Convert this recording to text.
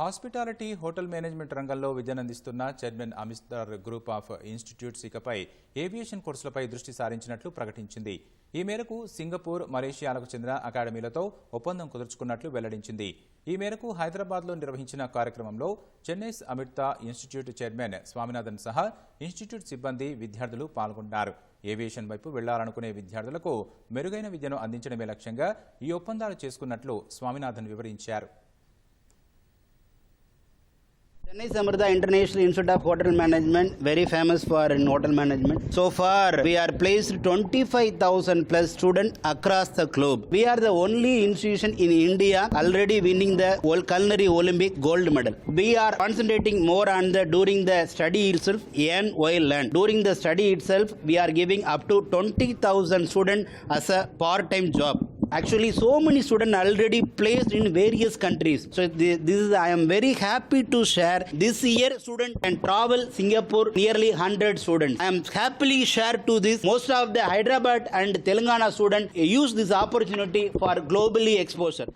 Hospitality hotel management రంగంలో విద్యనందిస్తున్న chairman అమిస్దార్ గ్రూప్ ఆఫ్ ఇన్స్టిట్యూట్స్ ఇకపై ఏవియేషన్ కోర్సులపై దృష్టి సారించినట్లు ప్రకటించింది. ఈ మేరకు సింగపూర్ మలేషియాలకు చెందిన అకాడమీలతో ఒప్పందం కుదుర్చుకున్నట్లు వెల్లడించింది. ఈ మేరకు హైదరాబాద్లో నిర్వహించిన కార్యక్రమంలో చెన్నైస్ అమిర్తా ఇన్స్టిట్యూట్ చైర్మన్ స్వామినాథన్ సహా ఇన్స్టిట్యూట్ సిబ్బంది విద్యార్థులు పాల్గొన్నారు. ఏవియేషన్ వైపు వెళ్ళాలనుకునే విద్యార్థులకు మెరుగైన విద్యను అందించడమే లక్ష్యంగా ఈ ఒప్పందాలు చేసుకున్నట్లు స్వామినాథన్ వివరించారు. Chennai Samardha International Institute of Hotel Management, very famous for in hotel management. So far, we are placed 25,000 plus students across the globe. We are the only institution in India already winning the World Culinary Olympic gold medal. We are concentrating more on the during the study itself, and while learn. During the study itself, we are giving up to 20,000 students as a part-time job. Actually, so many students already placed in various countries. So this is I am very happy to share. This year, student can travel Singapore nearly 100 students. I am happily share to this. Most of the Hyderabad and Telangana students use this opportunity for globally exposure.